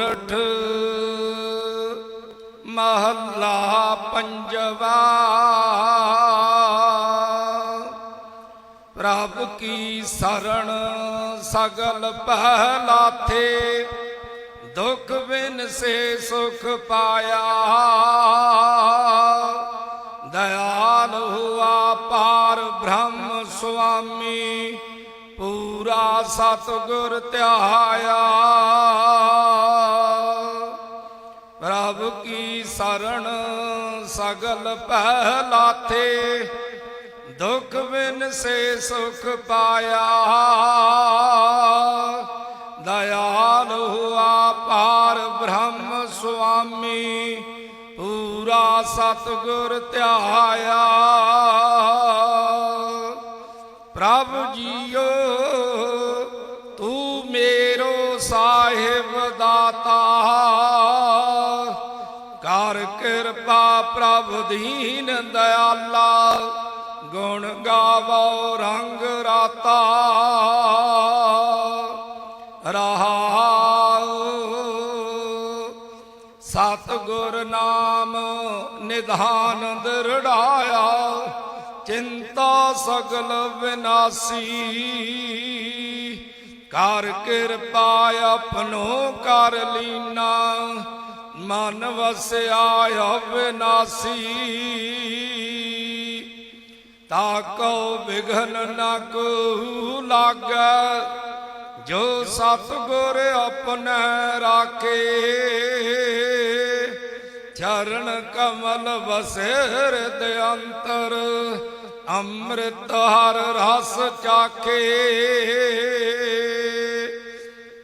ਸੋਰਠ ਮਹੱਲਾ ਪੰਜਵਾ। ਪ੍ਰਭ ਕੀ ਸਰਣ ਸਗਲ ਪਹਿਲਾਥੇ, ਦੁਖ ਬਿਨ ਸੇ ਸੁਖ ਪਾਇਆ। ਦਇਆਲ ਹੁਆ ਪਾਰ ਬ੍ਰਹਮ ਸੁਆਮੀ, ਪੂਰਾ ਸਤਿਗੁਰ ਧਿਆਇਆ। ਕੀ ਸਰਣ ਸਗਲ ਪਹਿਲਾਥੇ, ਦੁਖ ਬਿਨ ਸੇ ਸੁਖ ਪਾਇਆ। ਦਇਆਲ ਹੁਆ ਪਾਰ ਬ੍ਰਹਮ ਸੁਆਮੀ, ਪੂਰਾ ਸਤਿਗੁਰ ਧਿਆਇਆ। ਪ੍ਰਭ ਜੀਓ, ਤੂੰ ਮੇਰੋ ਸਾਹਿਬ ਦਾਤਾ। ਕਿਰਪਾ ਪ੍ਰਭ ਦੀਨ ਦਇਆਲਾ, ਗੁਣ ਗਾਵੋ, ਰੰਗ ਰਾਤਾ। ਰਹਾਉ। ਸਤਿਗੁਰ ਨਾਮ ਨਿਧਾਨ ਦਰੜਾਇਆ ਚਿੰਤਾ ਸਗਲ ਵਿਨਾਸੀ। ਕਰ ਕਿਰਪਾ ਆਪਣੋ ਕਰ ਲੀਨਾ ਮਨ ਵਸਿਆ ਅਵਿਨਾਸੀ ਤਾਕੋ ਵਿਘਨ ਨ ਕੋ ਲਾਗੈ, ਜੋ ਸਤਿਗੁਰ ਆਪਣੇ ਰਾਖੇ। ਚਰਨ ਕਮਲ ਵਸੇ ਹਿਰਦਿ ਅੰਤਰ, ਅੰਮ੍ਰਿਤ ਹਰ ਰਸ ਚਾਖੇ।